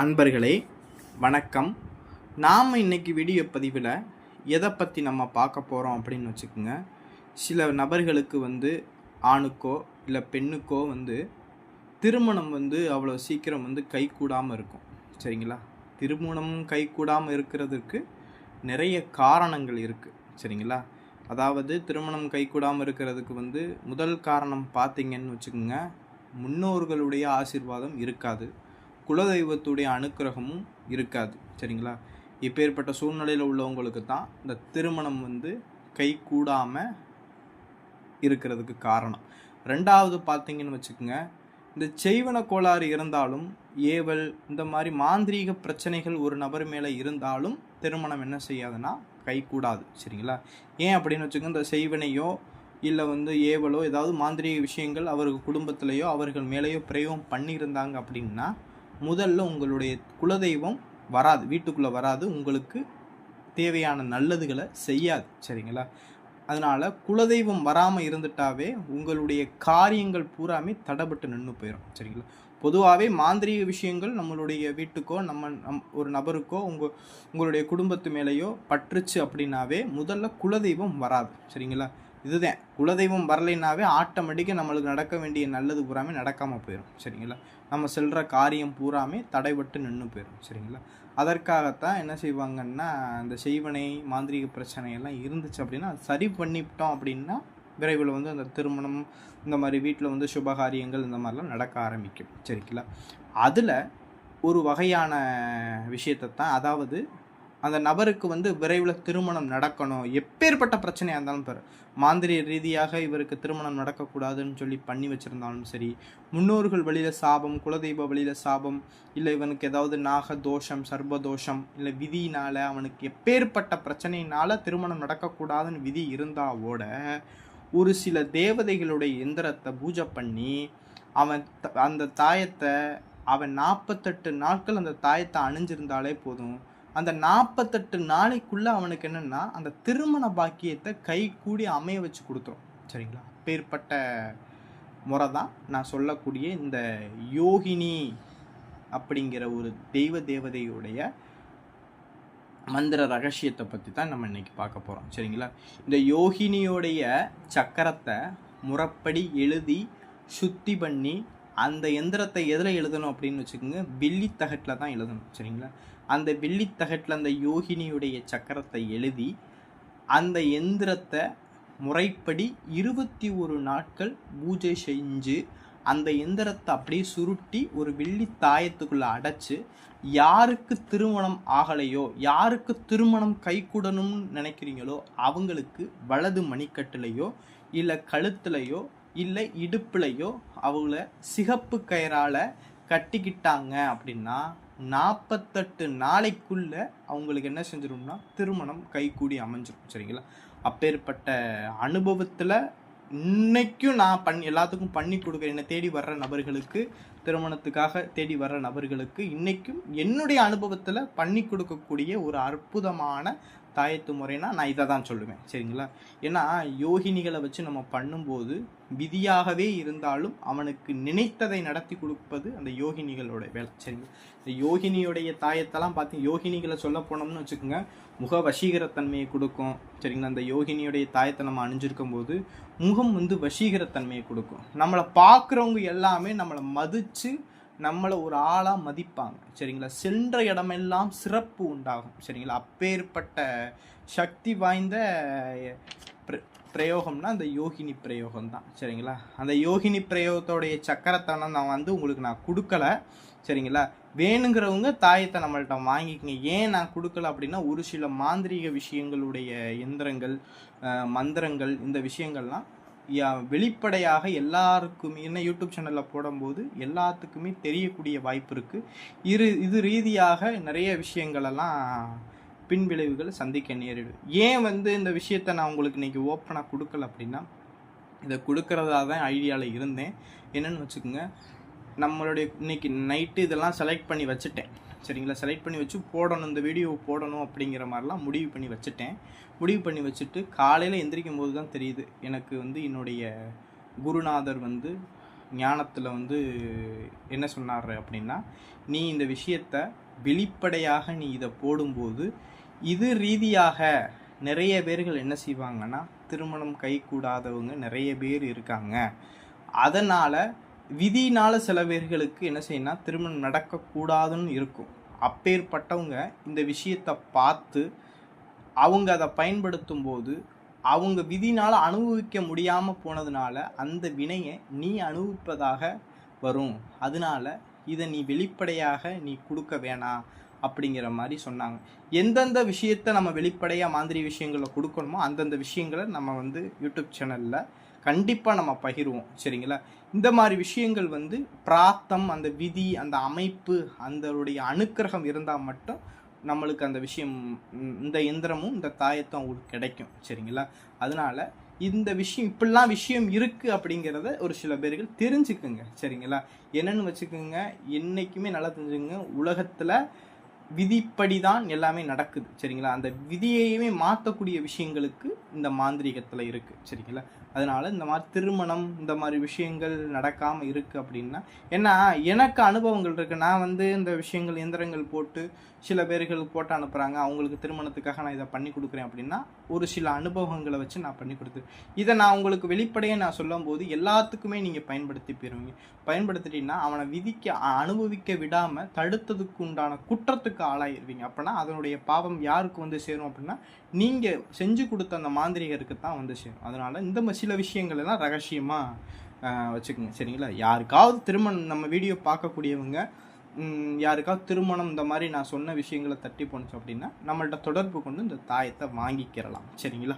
அன்பர்களே வணக்கம். நாம் இன்னைக்கு வீடியோ பதிவில் எதை பற்றி நம்ம பார்க்க போகிறோம் அப்படின்னு வச்சுக்கோங்க. சில நபர்களுக்கு வந்து ஆணுக்கோ இல்லை பெண்ணுக்கோ வந்து திருமணம் வந்து அவ்வளோ சீக்கிரம் வந்து கைகூடாமல் இருக்கும். சரிங்களா? திருமணம் கைகூடாமல் இருக்கிறதுக்கு நிறைய காரணங்கள் இருக்குது சரிங்களா? அதாவது திருமணம் கைகூடாமல் இருக்கிறதுக்கு வந்து முதல் காரணம் பார்த்தீங்கன்னு வச்சுக்கோங்க. முன்னோர்களுடைய ஆசீர்வாதம் இருக்காது. குலதெய்வத்துடைய அனுக்கிரகமும் இருக்காது. சரிங்களா? இப்பேற்பட்ட சூழ்நிலையில் உள்ளவங்களுக்கு தான் இந்த திருமணம் வந்து கை கூடாமல் இருக்கிறதுக்கு காரணம். ரெண்டாவது பார்த்தீங்கன்னு வச்சுக்கோங்க இந்த செய்வன கோளாறு இருந்தாலும் ஏவல் இந்த மாதிரி மாந்திரீக பிரச்சனைகள் ஒரு நபர் மேலே இருந்தாலும் திருமணம் என்ன செய்யாதுன்னா கைக்கூடாது சரிங்களா? ஏன் அப்படின்னு வச்சுக்கோங்க இந்த செய்வனையோ இல்லை வந்து ஏவலோ ஏதாவது மாந்திரீக விஷயங்கள் அவர்கள் குடும்பத்திலேயோ அவர்கள் மேலேயோ பிரயோகம் பண்ணியிருந்தாங்க அப்படின்னா முதல்ல உங்களுடைய குலதெய்வம் வராது வீட்டுக்குள்ளே வராது உங்களுக்கு தேவையான நல்லதுகளை செய்யாது சரிங்களா? அதனால் குலதெய்வம் வராமல் இருந்துட்டாவே உங்களுடைய காரியங்கள் பூராமே தடப்பட்டு நின்று போயிடும் சரிங்களா? பொதுவாகவே மாந்திரீக விஷயங்கள் நம்மளுடைய வீட்டுக்கோ நம்ம நம் ஒரு நபருக்கோ உங்கள் உங்களுடைய குடும்பத்து மேலேயோ பற்றுச்சு அப்படின்னாவே முதல்ல குலதெய்வம் வராது சரிங்களா? இதுதான். குலதெய்வம் வரலைனாவே ஆட்டோமேட்டிக்காக நம்மளுக்கு நடக்க வேண்டிய நல்லது பூராமே நடக்காமல் போயிடும் சரிங்களா? நம்ம செல்கிற காரியம் பூராமே தடைபட்டு நின்று போயிடும் சரிங்களா? அதற்காகத்தான் என்ன செய்வாங்கன்னா இந்த செய்வனை மாந்திரீக பிரச்சனை எல்லாம் இருந்துச்சு அப்படின்னா அது சரி பண்ணிவிட்டோம் அப்படின்னா விரைவில் வந்து அந்த திருமணம் இந்த மாதிரி வீட்டில் வந்து சுபகாரியங்கள் இந்த மாதிரிலாம் நடக்க ஆரம்பிக்கும். சரிங்களா? அதில் ஒரு வகையான விஷயத்தை தான் அதாவது அந்த நபருக்கு வந்து விரைவில் திருமணம் நடக்கணும். எப்பேற்பட்ட பிரச்சனையாக இருந்தாலும் பெரு. மாந்திரிய ரீதியாக இவருக்கு திருமணம் நடக்கக்கூடாதுன்னு சொல்லி பண்ணி வச்சுருந்தாலும் சரி முன்னோர்கள் வழியில் சாபம் குலதெய்வ வழியில் சாபம் இல்லை இவனுக்கு ஏதாவது நாக தோஷம் சர்வதோஷம் இல்லை விதியினால் அவனுக்கு எப்பேற்பட்ட பிரச்சனையினால் திருமணம் நடக்கக்கூடாதுன்னு விதி இருந்தாவோட ஒரு சில தேவதைகளுடைய எந்திரத்தை பூஜை பண்ணி அவன் த- அந்த தாயத்தை அவன் நாற்பத்தெட்டு நாட்கள் அந்த தாயத்தை அணிஞ்சிருந்தாலே போதும். அந்த நாற்பத்தெட்டு நாளைக்குள்ளே அவனுக்கு என்னென்னா அந்த திருமண பாக்கியத்தை கை கூடி அமைய வச்சு கொடுத்துரும் சரிங்களா? அப்பேற்பட்ட முறை தான் நான் சொல்லக்கூடிய இந்த யோகினி அப்படிங்கிற ஒரு தெய்வ தேவதையுடைய மந்திர ரகசியத்தை பற்றி தான் நம்ம இன்றைக்கி பார்க்க போகிறோம் சரிங்களா? இந்த யோகினியோடைய சக்கரத்தை முறப்படி எழுதி சுத்தி பண்ணி அந்த எந்திரத்தை எதில் எழுதணும் அப்படின்னு வச்சுக்கோங்க பில்லி தகட்டில் தான் எழுதணும். சரிங்களா? அந்த வெள்ளித்தகட்டில் அந்த யோகினியுடைய சக்கரத்தை எழுதி அந்த எந்திரத்தை முறைப்படி இருபத்தி ஒரு நாட்கள் பூஜை செஞ்சு அந்த எந்திரத்தை அப்படியே சுருட்டி ஒரு வெள்ளி தாயத்துக்குள்ளே அடைச்சு யாருக்கு திருமணம் ஆகலையோ யாருக்கு திருமணம் கைகூடணும்னு நினைக்கிறீங்களோ அவங்களுக்கு வலது மணிக்கட்டுலையோ இல்லை கழுத்துலையோ இல்லை இடுப்புலையோ அவங்கள சிகப்பு கயிறால் கட்டிக்கிட்டாங்க அப்படின்னா நாற்பத்தெட்டு நாளைக்குள்ள அவங்களுக்கு என்ன செஞ்சிடும்னா திருமணம் கைகூடி அமைஞ்சிடும் சரிங்களா? அப்பேற்பட்ட அனுபவத்தில் இன்னைக்கும் நான் பண்ணி எல்லாத்துக்கும் பண்ணி கொடுக்குறேன் என்னை தேடி வர்ற நபர்களுக்கு திருமணத்துக்காக தேடி வர்ற நபர்களுக்கு இன்னைக்கும் என்னுடைய அனுபவத்தில் பண்ணி கொடுக்கக்கூடிய ஒரு அற்புதமான தாயத்து முறைனா நான் இதை தான் சொல்லுவேன். சரிங்களா? ஏன்னா யோகினிகளை வச்சு நம்ம பண்ணும்போது விதியாகவே இருந்தாலும் அவனுக்கு நினைத்ததை நடத்தி கொடுப்பது அந்த யோகினிகளோட வேலை. சரிங்களா? இந்த யோகினியுடைய தாயத்தெல்லாம் பார்த்து யோகினிகளை சொல்ல போனோம்னு வச்சுக்கோங்க முக வசீகரத்தன்மையை கொடுக்கும். சரிங்களா? அந்த யோகினியுடைய தாயத்தை நம்ம அணிஞ்சிருக்கும் போது முகம் வந்து வசீகரத்தன்மையை கொடுக்கும். நம்மளை பார்க்குறவங்க எல்லாமே நம்மளை மதித்து நம்மளை ஒரு ஆளாக மதிப்பாங்க. சரிங்களா? சென்ற இடமெல்லாம் சிறப்பு உண்டாகும். சரிங்களா? அப்பேற்பட்ட சக்தி வாய்ந்த பிரயோகம்னா அந்த யோகினி பிரயோகம் தான் சரிங்களா? அந்த யோகினி பிரயோகத்தோடைய சக்கரத்தை நான் வந்து உங்களுக்கு நான் கொடுக்கல. சரிங்களா? வேணுங்கிறவங்க தாயத்தை நம்மள்ட்ட வாங்கிக்கங்க. ஏன் நான் கொடுக்கல அப்படின்னா ஒரு சில மாந்திரீக விஷயங்களுடைய எந்திரங்கள் மந்திரங்கள் இந்த விஷயங்கள்லாம் வெளிப்படையாக எல்லாருக்குமே என்ன யூடியூப் சேனலில் போடும்போது எல்லாத்துக்குமே தெரியக்கூடிய வாய்ப்பு இருக்குது இரு இது ரீதியாக நிறைய விஷயங்களெல்லாம் பின்விளைவுகளை சந்திக்க நேரிடும். ஏன் வந்து இந்த விஷயத்தை நான் உங்களுக்கு இன்றைக்கி ஓப்பனாக கொடுக்கல அப்படின்னா இதை கொடுக்கறதா தான் ஐடியாவில் இருந்தேன். என்னென்னு வச்சுக்கோங்க நம்மளுடைய இன்னைக்கு நைட்டு இதெல்லாம் செலக்ட் பண்ணி வச்சுட்டேன். சரிங்களா? செலக்ட் பண்ணி வச்சு போடணும். இந்த வீடியோ போடணும் அப்படிங்கிற மாதிரிலாம் முடிவு பண்ணி வச்சுட்டேன். முடிவு பண்ணி வச்சுட்டு காலையில் எந்திரிக்கும் போது தான் தெரியுது. எனக்கு வந்து என்னுடைய குருநாதர் வந்து ஞானத்தில் வந்து என்ன சொன்னார் அப்படின்னா நீ இந்த விஷயத்த வெளிப்படையாக நீ இதை போடும்போது இது ரீதியாக நிறைய பேர்கள் என்ன செய்வாங்கன்னா திருமணம் கைகூடாதவங்க நிறைய பேர் இருக்காங்க. அதனால் விதினால சில பேர்களுக்கு என்ன செய்யணும்னா திருமணம் நடக்கக்கூடாதுன்னு இருக்கும். அப்பேற்பட்டவங்க இந்த விஷயத்தை பார்த்து அவங்க அதை பயன்படுத்தும் போது அவங்க விதினால் அனுபவிக்க முடியாமல் போனதுனால அந்த வினையை நீ அனுபவிப்பதாக வரும். அதனால இதை நீ வெளிப்படையாக நீ கொடுக்க வேணாம் அப்படிங்கிற மாதிரி சொன்னாங்க. எந்தெந்த விஷயத்த நம்ம வெளிப்படையாக மாதிரி விஷயங்களை கொடுக்கணுமோ அந்தந்த விஷயங்களை நம்ம வந்து யூடியூப் சேனலில் கண்டிப்பாக நம்ம பகிர்வோம் சரிங்களா? இந்த மாதிரி விஷயங்கள் வந்து பிராத்தம் அந்த விதி அந்த அமைப்பு அந்தளுடைய அனுக்கிரகம் இருந்தால் மட்டும் நம்மளுக்கு அந்த விஷயம் இந்த எந்திரமும் இந்த தாயத்தும் அவங்களுக்கு கிடைக்கும் சரிங்களா? அதனால இந்த விஷயம் இப்படிலாம் விஷயம் இருக்குது அப்படிங்கிறத ஒரு சில பேர்கள் தெரிஞ்சுக்குங்க சரிங்களா? என்னென்னு வச்சுக்கோங்க என்றைக்குமே நல்லா தெரிஞ்சுக்கோங்க உலகத்தில் விதிப்படி தான் எல்லாமே நடக்குது சரிங்களா? அந்த விதியையுமே மாற்றக்கூடிய விஷயங்களுக்கு இந்த மாந்திரீகத்தில் இருக்குது சரிங்களா? அதனால் இந்த மாதிரி திருமணம் இந்த மாதிரி விஷயங்கள் நடக்காமல் இருக்குது அப்படின்னா ஏன்னா எனக்கு அனுபவங்கள் இருக்குது நான் வந்து இந்த விஷயங்கள் எந்திரங்கள் போட்டு சில பேர்கள் போட்டு அனுப்புகிறாங்க அவங்களுக்கு திருமணத்துக்காக நான் இதை பண்ணி கொடுக்குறேன் அப்படின்னா ஒரு சில அனுபவங்களை வச்சு நான் பண்ணி கொடுத்து இதை நான் உங்களுக்கு வெளிப்படையாக நான் சொல்லும்போது எல்லாத்துக்குமே நீங்கள் பயன்படுத்தி போயிருவீங்க. பயன்படுத்திட்டீங்கன்னா அவனை விதிக்க அனுபவிக்க விடாமல் தடுத்ததுக்கு உண்டான குற்றத்துக்கு ஆளாயிருவீங்க. அப்படின்னா அதனுடைய பாவம் யாருக்கு வந்து சேரும் அப்படின்னா நீங்கள் செஞ்சு கொடுத்த அந்த மாந்திரிகருக்கு தான் வந்து சேரும். அதனால் இந்த சில விஷயங்கள் எல்லாம் ரகசியமாக வச்சுக்கோங்க. சரிங்களா? யாருக்காவது திருமணம் நம்ம வீடியோ பார்க்கக்கூடியவங்க யாருக்காவது திருமணம் இந்த மாதிரி நான் சொன்ன விஷயங்களை தட்டி போணுச்சு அப்படின்னா நம்மள்ட்ட தொடர்பு கொண்டு இந்த தாயத்தை வாங்கிக்கிறலாம். சரிங்களா?